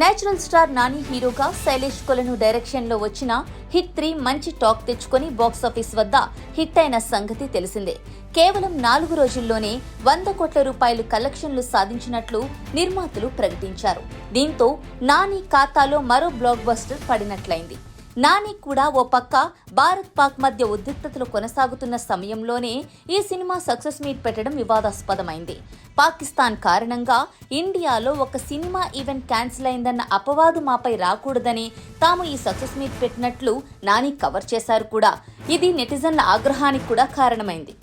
Natural star Nani హీరోగా శైలేష్ కొలను డైరెక్షన్లో వచ్చిన హిట్ త్రీ మంచి టాక్ తెచ్చుకొని బాక్సాఫీస్ వద్ద హిట్ అయిన సంగతి తెలిసిందే. కేవలం నాలుగు రోజుల్లోనే వంద కోట్ల రూపాయలు కలెక్షన్లు సాధించినట్లు నిర్మాతలు ప్రకటించారు. దీంతో నాని ఖాతాలో మరో బ్లాక్ బస్టర్ పడినట్లయింది. నాని కూడా ఓ పక్క భారత్ పాక్ మధ్య ఉద్రిక్తతలు కొనసాగుతున్న సమయంలోనే ఈ సినిమా సక్సెస్ మీట్ పెట్టడం వివాదాస్పదమైంది. పాకిస్తాన్ కారణంగా ఇండియాలో ఒక సినిమా ఈవెంట్ క్యాన్సిల్ అయిందన్న అపవాదు మాపై రాకూడదని తాము ఈ సక్సెస్ మీట్ పెట్టినట్లు నాని కవర్ చేశారు కూడా. ఇది నెటిజన్ల ఆగ్రహానికి కూడా కారణమైంది.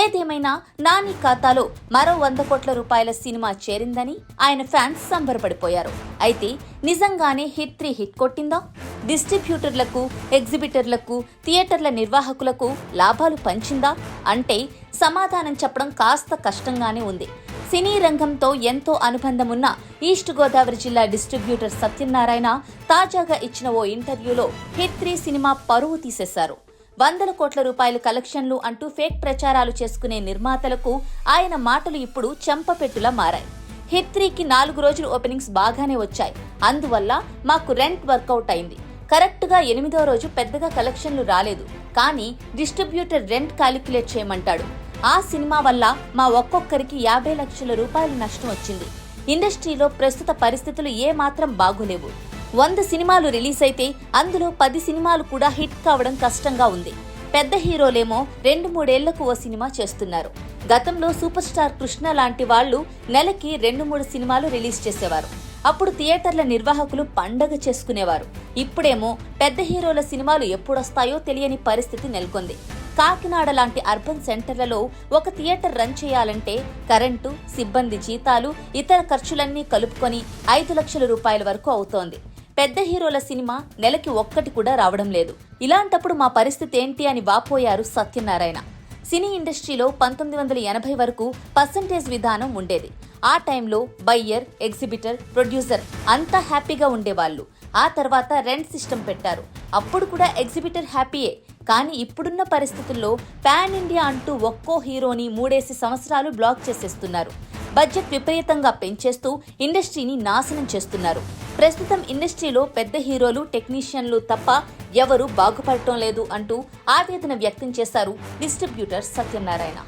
ఏదేమైనా నాని ఖాతాలో మరో వంద కోట్ల రూపాయల సినిమా చేరిందని ఆయన ఫ్యాన్స్ సంబరపడిపోయారు. అయితే నిజంగానే హిట్ త్రీ హిట్ కొట్టిందా? డిస్ట్రిబ్యూటర్లకు ఎగ్జిబిటర్లకు థియేటర్ల నిర్వాహకులకు లాభాలు పంచిందా? అంటే సమాధానం చెప్పడం కాస్త కష్టంగానే ఉంది. సినీ రంగంతో ఎంతో అనుబంధం ఉన్న ఈస్ట్ గోదావరి జిల్లా డిస్ట్రిబ్యూటర్ సత్యనారాయణ తాజాగా ఇచ్చిన ఓ ఇంటర్వ్యూలో హిట్ త్రీ సినిమా పరువు తీసేశారు. వందల కోట్ల రూపాయలు కలెక్షన్లు అంటూ ఫేక్ ప్రచారాలు చేసుకునే నిర్మాతలకు ఆయన మాటలు ఇప్పుడు చెంపపెట్టులా మారాయి. హిట్ త్రీకి నాలుగు రోజులు ఓపెనింగ్స్ బాగానే వచ్చాయి. అందువల్ల మాకు రెంట్ వర్కౌట్ అయింది. కరెక్ట్గా ఎనిమిదో రోజు పెద్దగా కలెక్షన్లు రాలేదు. కానీ డిస్ట్రిబ్యూటర్ రెంట్ క్యాలిక్యులేట్ చేయమంటాడు. ఆ సినిమా వల్ల మా ఒక్కొక్కరికి యాభై లక్షల రూపాయల నష్టం వచ్చింది. ఇండస్ట్రీలో ప్రస్తుత పరిస్థితులు ఏమాత్రం బాగోలేవు. వంద సినిమాలు రిలీజ్ అయితే అందులో పది సినిమాలు కూడా హిట్ కావడం కష్టంగా ఉంది. పెద్ద హీరోలేమో రెండు మూడేళ్ళకు ఓ సినిమా చేస్తున్నారు. గతంలో సూపర్ స్టార్ కృష్ణ లాంటి వాళ్ళు నెలకి రెండు మూడు సినిమాలు రిలీజ్ చేసేవారు. అప్పుడు థియేటర్ల నిర్వాహకులు పండగ చేసుకునేవారు. ఇప్పుడేమో పెద్ద హీరోల సినిమాలు ఎప్పుడొస్తాయో తెలియని పరిస్థితి నెలకొంది. కాకినాడ లాంటి అర్బన్ సెంటర్లలో ఒక థియేటర్ రన్ చేయాలంటే కరెంటు సిబ్బంది జీతాలు ఇతర ఖర్చులన్నీ కలుపుకొని ఐదు లక్షల రూపాయల వరకు అవుతోంది. పెద్ద హీరోల సినిమా నెలకి ఒక్కటి కూడా రావడం లేదు. ఇలాంటప్పుడు మా పరిస్థితి ఏంటి అని వాపోయారు సత్యనారాయణ. సినీ ఇండస్ట్రీలో పంతొమ్మిది వందల ఎనభై వరకు పర్సంటేజ్ విధానం ఉండేది. ఆ టైంలో బయ్యర్ ఎగ్జిబిటర్ ప్రొడ్యూసర్ అంతా హ్యాపీగా ఉండేవాళ్ళు. ఆ తర్వాత రెంట్ సిస్టమ్ పెట్టారు. అప్పుడు కూడా ఎగ్జిబిటర్ హ్యాపీయే. కానీ ఇప్పుడున్న పరిస్థితుల్లో పాన్ ఇండియా అంటూ ఒక్కో హీరోని మూడేసి సంవత్సరాలు బ్లాక్ చేసేస్తున్నారు. బడ్జెట్ విపరీతంగా పెంచేస్తూ ఇండస్ట్రీని నాశనం చేస్తున్నారు. ప్రస్తుతం ఇండస్ట్రీలో పెద్ద హీరోలు టెక్నీషియన్లు తప్ప ఎవరూ బాగుపడటం లేదు అంటూ ఆవేదన వ్యక్తం చేశారు డిస్ట్రిబ్యూటర్ సత్యనారాయణ.